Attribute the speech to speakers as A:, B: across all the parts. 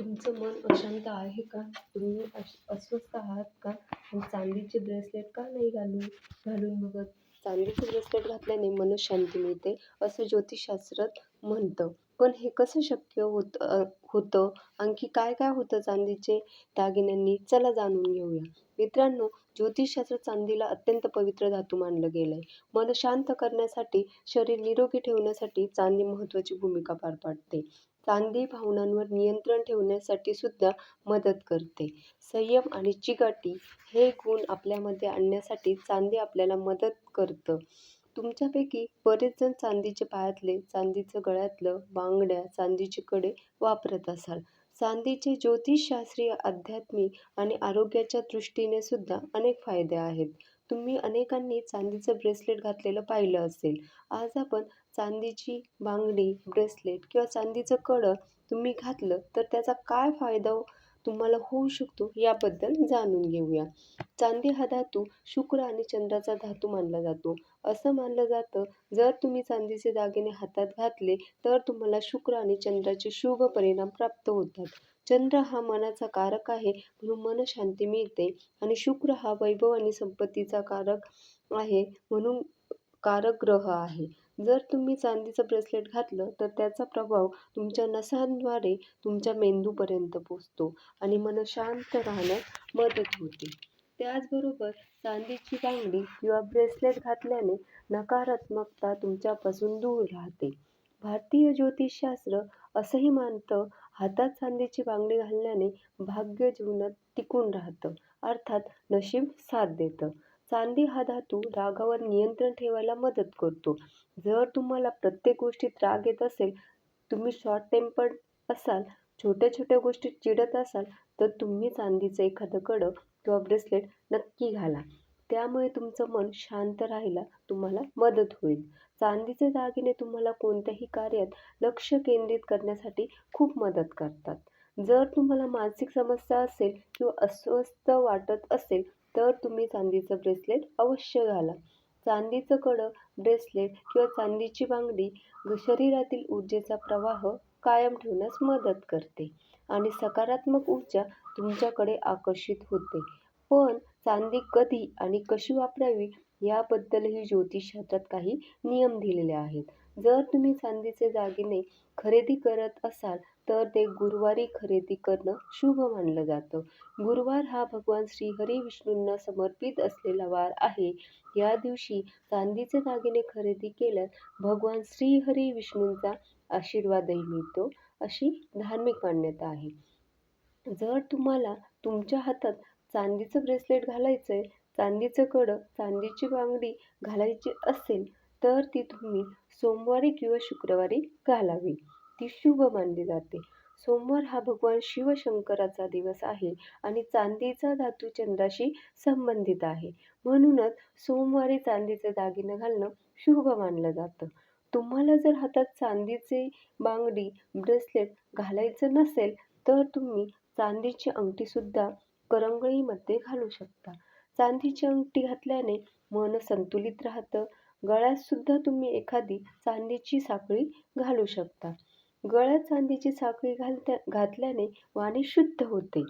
A: तुमचं मन अशांत आहे का? तुम्ही अश अस्वस्थ आहात का? चांदीचे ब्रेसलेट का नाही घालू घालून बघत? चांदीचे ब्रेसलेट घातल्याने मनशांती मिळते असं ज्योतिषशास्त्रात म्हणतं. पण हे कसं शक्य होतं होतं? आणखी काय काय होतं चांदीचे? दागिन्यांनी चला जाणून घेऊया. मित्रांनो ज्योतिषशास्त्र चांदीला अत्यंत पवित्र धातू मानलं गेलं आहे मन शांत करण्यासाठी शरीर निरोगी ठेवण्यासाठी चांदी महत्त्वाची भूमिका पार पाडते. चांदी भावनांवर नियंत्रण ठेवण्यासाठी सुद्धा मदत करते. संयम आणि चिकाटी हे गुण आपल्यामध्ये आणण्यासाठी चांदी आपल्याला मदत करतं. तुमच्यापैकी बरेच जण चांदीचे पायातले चांदीचं गळ्यातलं बांगड्या चांदीचे कडे वापरत असाल. चांदीचे ज्योतिषशास्त्रीय आध्यात्मिक आणि आरोग्याच्या दृष्टीने सुद्धा अनेक फायदे आहेत. तुम्ही अनेकांनी चांदीचं ब्रेसलेट घातलेलं पाहिलं असेल. आज आपण चांदीची बांगडी ब्रेसलेट किंवा चांदीचं कडं तुम्ही घातलं तर त्याचा काय फायदा हो? तुम्हाला होऊ शकतो याबद्दल जाणून घेऊया. चांदी हा धातू शुक्र आणि चंद्राचा धातू मानला जातो. असं मानलं जातं जर तुम्ही चांदीचे दागिने हातात घातले तर तुम्हाला शुक्र आणि चंद्राचे शुभ परिणाम प्राप्त होतात. चंद्र हा मनाचा कारक आहे म्हणून मन शांती मिळते आणि शुक्र हा वैभव आणि संपत्तीचा कारक आहे म्हणून कारक ग्रह आहे. जर तुम्ही चांदीचं ब्रेसलेट घातलं तर त्याचा प्रभाव तुमच्या नसांद्वारे तुमच्या मेंदूपर्यंत पोचतो आणि मन शांत राहण्यास मदत होते. त्याचबरोबर चांदीची बांगडी किंवा ब्रेसलेट घातल्याने नकारात्मकता तुमच्यापासून दूर राहते. भारतीय ज्योतिषशास्त्र असंही मानतं हातात चांदीची बांगडी घालण्याने भाग्य जीवनात टिकून राहतं अर्थात नशीब साथ देतं. चांदी हा धातू रागावर नियंत्रण ठेवायला मदत करतो. जर तुम्हाला प्रत्येक गोष्टीत राग येत असेल तुम्ही शॉर्ट टेम्पर्ड असाल छोट्या छोट्या गोष्टीत चिडत असाल तर तुम्ही चांदीचं एखादं कडं किंवा ब्रेसलेट नक्की घाला. त्यामुळे तुमचं मन शांत राहायला तुम्हाला मदत होईल. चांदीचे दागिने तुम्हाला कोणत्याही कार्यात लक्ष केंद्रित करण्यासाठी खूप मदत करतात. जर तुम्हाला मानसिक समस्या असेल किंवा अस्वस्थ वाटत असेल तर तुम्ही चांदीचं ब्रेसलेट अवश्य घाला. चांदीचं कडं ब्रेसलेट किंवा चांदीची बांगडी शरीरातील ऊर्जेचा प्रवाह कायम ठेवण्यास मदत करते आणि सकारात्मक ऊर्जा तुमच्याकडे आकर्षित होते. पण चांदी कधी आणि कशी वापरावी याबद्दलही ज्योतिषशास्त्रात काही नियम दिलेले आहेत. जर तुम्ही चांदीचे दागिने खरेदी करत असाल तर ते गुरुवारी खरेदी करणं शुभ मानलं जातं. गुरुवार हा भगवान श्रीहरी विष्णूंना समर्पित असलेला वार आहे. या दिवशी चांदीचे दागिने खरेदी केल्यास भगवान श्रीहरी विष्णूंचा आशीर्वादही मिळतो अशी धार्मिक मान्यता आहे. जर तुम्हाला तुमच्या हातात चांदीचं ब्रेसलेट घालायचं आहे चांदीचं कडं चांदीची बांगडी घालायची असेल तर ती तुम्ही सोमवारी किंवा शुक्रवारी घालावी. ती शुभ मानली जाते. सोमवार हा भगवान शिवशंकराचा दिवस आहे आणि चांदीचा धातू चंद्राशी संबंधित आहे. म्हणूनच सोमवारी चांदीचे दागिने घालणं शुभ मानलं जातं. तुम्हाला जर हातात चांदीचे बांगडी ब्रेसलेट घालायचं नसेल तर तुम्ही चांदीची अंगठीसुद्धा करंगळीमध्ये घालू शकता. चांदीची अंगठी घातल्याने मन संतुलित राहतं. गळ्यातसुद्धा तुम्ही एखादी चांदीची साखळी घालू शकता. गळ्यात चांदीची साखळी घालत्या घातल्याने वाणी शुद्ध होते.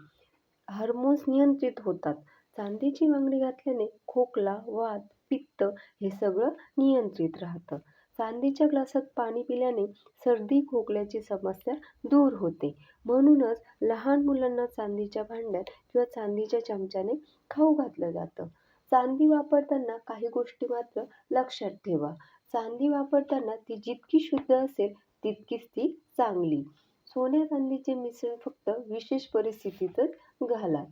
A: हार्मोन्स नियंत्रित होतात. चांदीची बांगडी घातल्याने खोकला वात पित्त हे सगळं नियंत्रित राहतं. चांदीच्या ग्लासात पाणी पिल्याने सर्दी खोकल्याची समस्या दूर होते. म्हणूनच लहान मुलांना चांदीच्या भांड्यात किंवा चांदीच्या चमच्याने खाऊ घातलं जातं. चांदी वापरताना काही गोष्टी मात्र लक्षात ठेवा. चांदी वापरताना ती जितकी शुद्ध असेल तितकीच ती चांगली. सोन्या चांदीचे मिश्रण फक्त विशेष परिस्थितीतच घाला.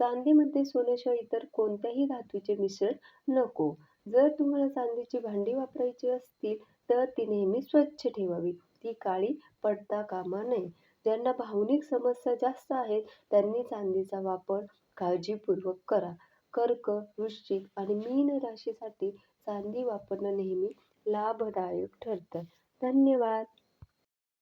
A: चांदीमध्ये सोन्याशिवाय इतर कोणत्याही धातूचे मिश्रण नको. जर तुम्हाला चांदीची भांडी वापरायची असतील तर ती नेहमी स्वच्छ ठेवावी. ती काळी पडता कामा नये. ज्यांना भावनिक समस्या जास्त आहेत त्यांनी चांदीचा वापर काळजीपूर्वक करा. कर्क वृश्चिक आणि मीन राशीसाठी चांदी वापरणं नेहमी लाभदायक ठरतं. धन्यवाद!